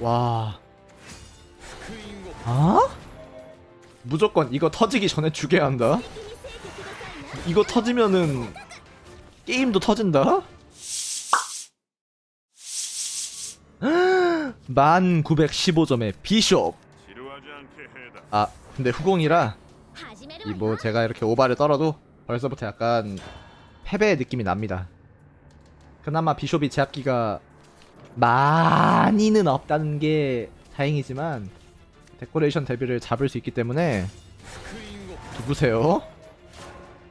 와. 아? 무조건 이거 터지기 전에 죽여야 한다. 이거 터지면은 게임도 터진다. 만 915점의 비숍. 아, 근데 후공이라 이 뭐 제가 이렇게 오바를 떨어도 벌써부터 약간 패배의 느낌이 납니다. 그나마 비숍이 제압기가 많이는 없다는 게 다행이지만 데코레이션 데뷔를 잡을 수 있기 때문에 누구세요?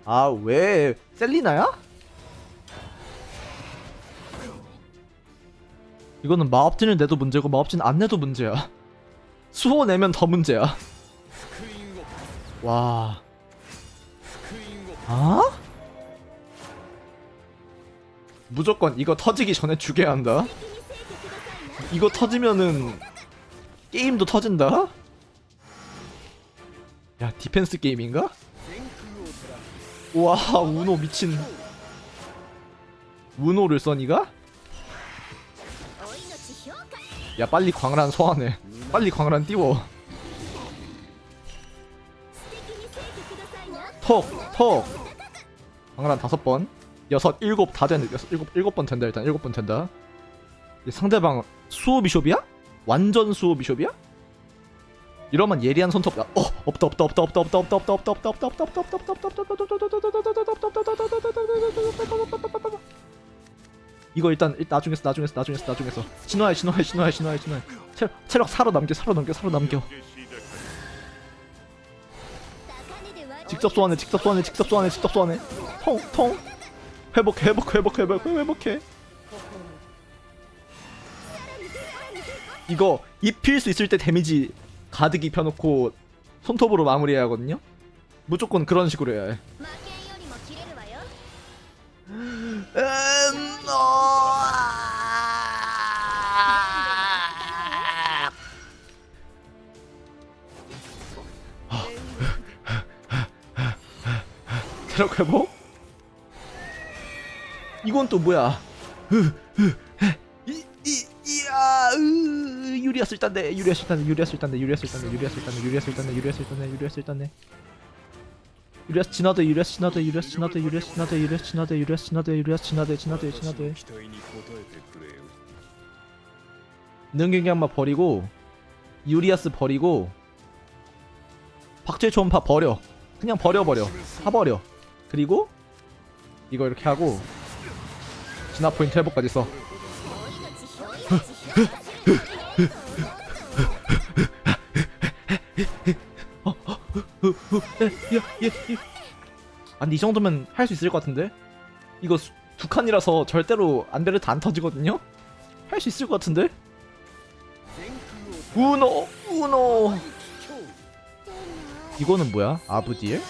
아 왜 셀리나야? 이거는 마법진을 내도 문제고 마법진 안 내도 문제야. 수호 내면 더 문제야. 와. 아? 무조건 이거 터지기 전에 죽여야 한다. 이거 터지면은 게임도 터진다. 야 디펜스 게임인가? 와 우노 미친. 우노를 써니가? 야 빨리 광란 소환해. 빨리 광란 띄워. 톡, 톡. 광란 다섯 번, 여섯, 일곱 다 되는 여섯, 일곱, 일곱 번 된다 일단 일곱 번 된다. 이 상대방 수호 비숍이야? 완전 수호 비숍이야? 이러면 예리한 손톱. 어 없다 없다 없다 없다 없다 없다 없다 없다 없다 없다 없다 없다 없다 없다 없다 없다 이거 일단 나중에서 나중에서 나중에서 나중에서 신화해 신화해 신화해 신화해 신화해 체력 살아 남겨 살아 남겨 살아 남겨. 직접 소환해 직접 소환해 직접 소환해 직접 소환해 통통 회복 회복 회복 회복 회복해 이거 입힐 수 있을 때 데미지 가득 입혀놓고 손톱으로 마무리해야 하거든요 무조건 그런 식으로 해야 해 음, 어... 체력 회복? 이건 또 뭐야? 이, 이, 이야, 으, 유리했을 텐데 유리했을 텐데 유리했을 텐데 유리했을 텐데 유리했을 텐데 유리했을 텐데 유리했을 텐데 유리했을 텐데. 유리했 지나대 유리했 지나대 유리했 지나대 유리했 지나대 유리했 지나대 유리했 지나대 유리했 지나대 지나대 지나대 능경이 한번 버리고 유리아스 버리고 박제 초음파 버려. 그냥 버려버려. 사버려. 그리고 이거 이렇게 하고 진화 포인트 회복까지 써. 아니 이 정도면 할 수 있을 것 같은데 이거 수- 두 칸이라서 절대로 안데르트 안 터지거든요 할 수 있을 것 같은데 우노 우노 이거는 뭐야 아브디엘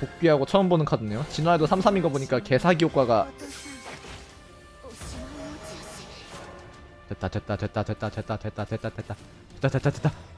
복귀하고 처음 보는 카드네요 진화에도 33인 거 보니까 개사기 효과가 됐다 됐다 됐다 됐다 됐다 됐다 됐다 됐다 됐다 됐다 됐다 아